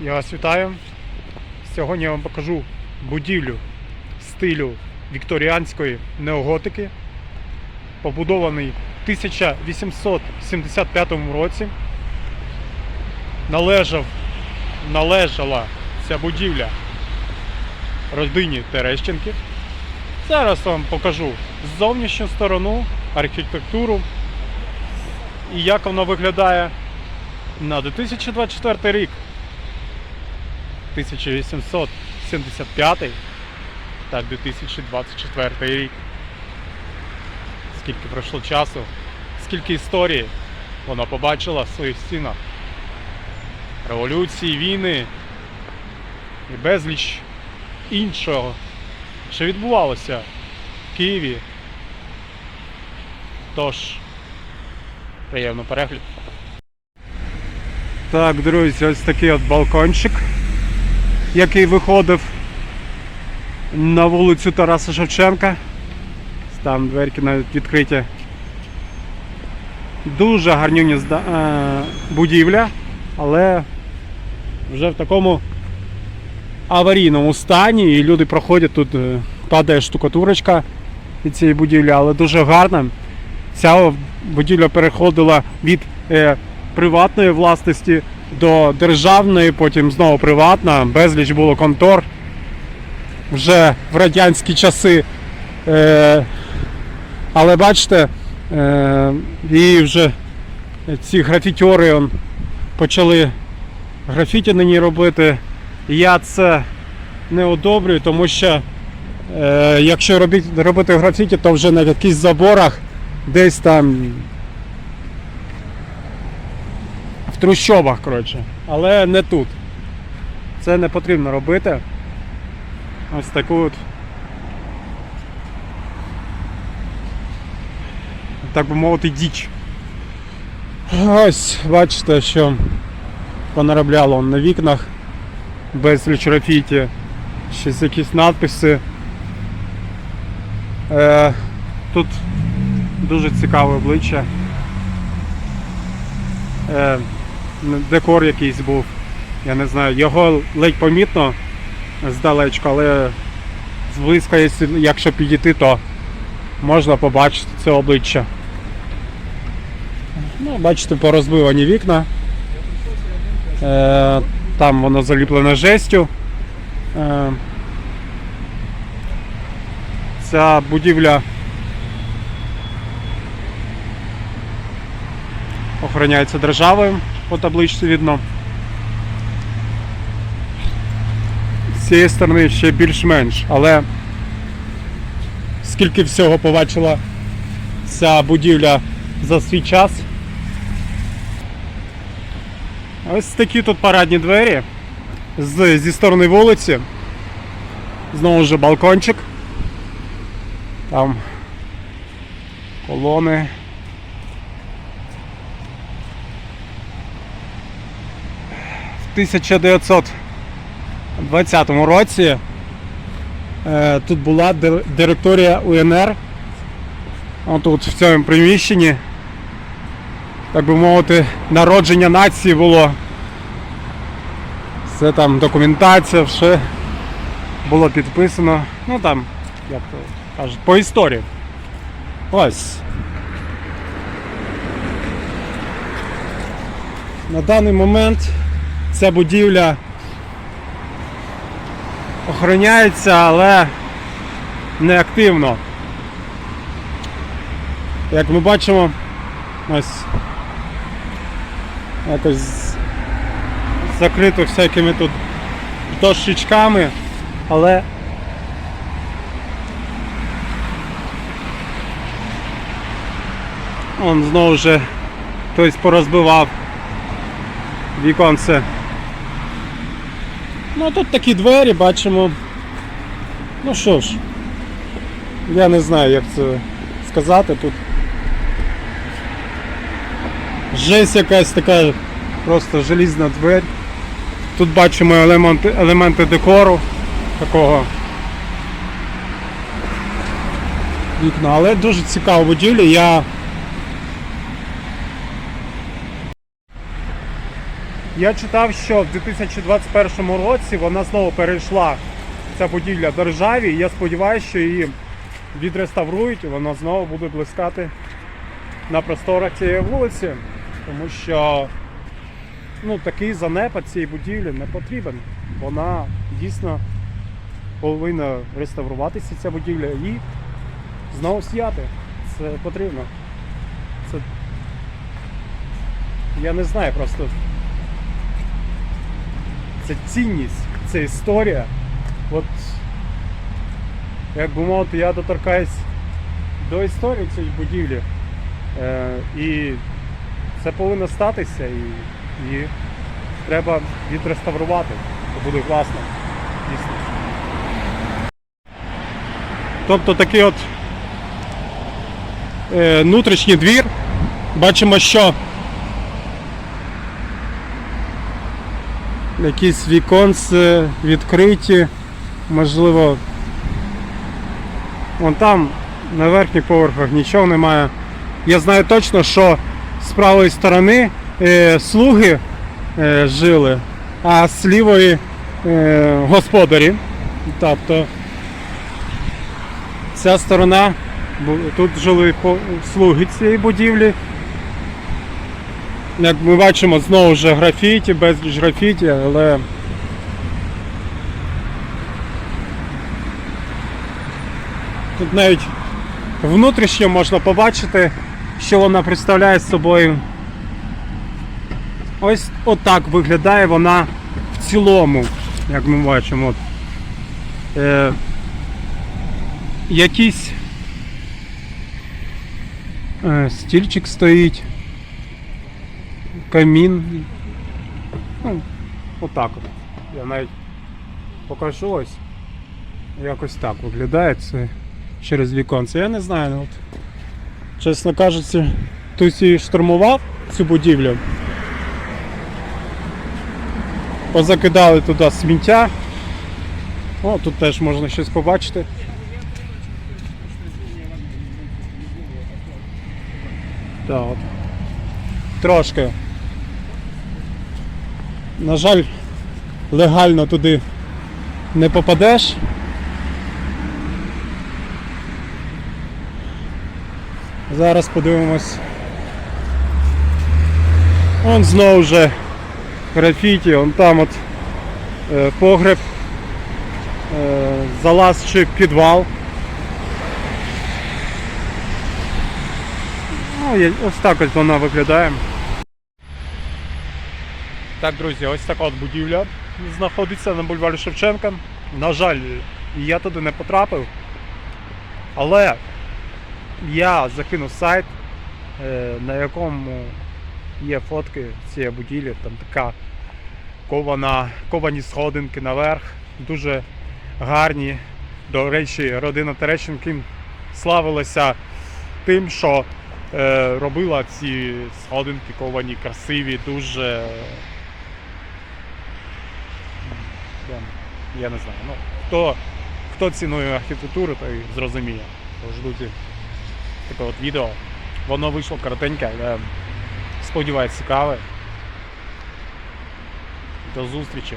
Я вас вітаю. Сьогодні я вам покажу будівлю стилю вікторіанської неоготики, побудований в 1875 році. Належав, належала ця будівля родині Терещенків. Зараз вам покажу зовнішню сторону, архітектуру і як воно виглядає на 2024 рік. 1875 та 2024 рік. Скільки пройшло часу, скільки історії вона побачила в своїх стінах. Революції, війни і безліч іншого, що відбувалося в Києві. Тож, приємно перегляд. Так, друзі, ось такий от балкончик, який виходив на вулицю Тараса Шевченка. Там дверки навіть відкриті. Дуже гарнюня зда... е, будівля, але вже в такому аварійному стані і люди проходять тут, е, падає штукатурочка від цієї будівлі, але дуже гарна. Ця будівля переходила від е, приватної власності до державної, потім знову приватна, безліч було контор. Вже в радянські часи. Е, але бачите, е, і вже ці графітьори он, почали графіті на ній робити. Я це не одобрюю, тому що е, якщо робити, робити графіті, то вже на якихось заборах десь там в трущобах, коротше. Але не тут. Це не потрібно робити. Ось таку от. Так би мовити, діч. Ось, бачите, що понаробляло на вікнах безліч графіті, щось якісь надписи. Е, тут дуже цікаве обличчя. Е, декор якийсь був. Я не знаю, його ледь помітно здалечка, але зблизька, якщо підійти, то можна побачити це обличчя. Ну, бачите, порозбивані вікна. Е, там воно заліплене жестю. Е, ця будівля охороняється державою по табличці видно. З цієї сторони ще більш-менш, але скільки всього побачила ця будівля за свій час. Ось такі тут парадні двері з, зі сторони вулиці. Знову ж балкончик. Там колони. 1920 році е, тут була директорія УНР. Отут в цьому приміщенні так би мовити, народження нації було. Все там документація, все було підписано. Ну там, як то кажуть, по історії. Ось. На даний момент ця будівля охороняється, але не активно. Як ми бачимо, ось якось закрито всякими тут дощечками, але он знову вже хтось порозбивав віконце. Ну а тут такі двері бачимо. Ну що ж, я не знаю як це сказати тут. Жесть якась така просто желізна двері. Тут бачимо елементи, елементи декору такого вікна, але дуже цікава будівля. Я Я читав, що в 2021 році вона знову перейшла ця будівля державі. І я сподіваюся, що її відреставрують, і вона знову буде блискати на просторах цієї вулиці, тому що ну, такий занепад цієї будівлі не потрібен. Вона дійсно повинна реставруватися ця будівля і знову сіяти. Це потрібно. Це я не знаю просто. Це цінність, це історія. От як би мовити, я доторкаюсь до історії цієї будівлі. Е, і це повинно статися і, і треба відреставрувати. Це буде класно. Дійсно. Тобто такий от е, внутрішній двір. Бачимо, що якісь віконці відкриті, можливо. Вон там на верхніх поверхах нічого немає. Я знаю точно, що з правої сторони е, слуги е, жили, а з лівої е, господарі. Тобто ця сторона, тут жили слуги цієї будівлі. Як ми бачимо, знову ж графіті, безліч графіті, але тут навіть внутрішньо можна побачити, що вона представляє собою. Ось отак виглядає вона в цілому, як ми бачимо. От. Е, якийсь е, стільчик стоїть камін. Ну, отак от. Я навіть покажу ось. Якось так виглядає це через віконце. Я не знаю, ну, от, чесно кажучи, хтось її штурмував цю будівлю. Позакидали туди сміття. О, тут теж можна щось побачити. Так. Трошки. На жаль, легально туди не попадеш. Зараз подивимось. Он знову вже графіті, он там от е, погреб, е, залаз чи підвал. Ну, ось так ось вона виглядає. Так, друзі, ось така от будівля знаходиться на бульварі Шевченка. На жаль, я туди не потрапив. Але я закинув сайт, е, на якому є фотки цієї будівлі, там така кована, ковані сходинки наверх, дуже гарні. До речі, родина Терещенків славилася тим, що е, робила ці сходинки ковані, красиві, дуже. Я, не знаю. Ну, хто, хто цінує архітектуру, той зрозуміє. Тож, друзі, таке от відео. Воно вийшло коротеньке, але сподіваюсь цікаве. До зустрічі.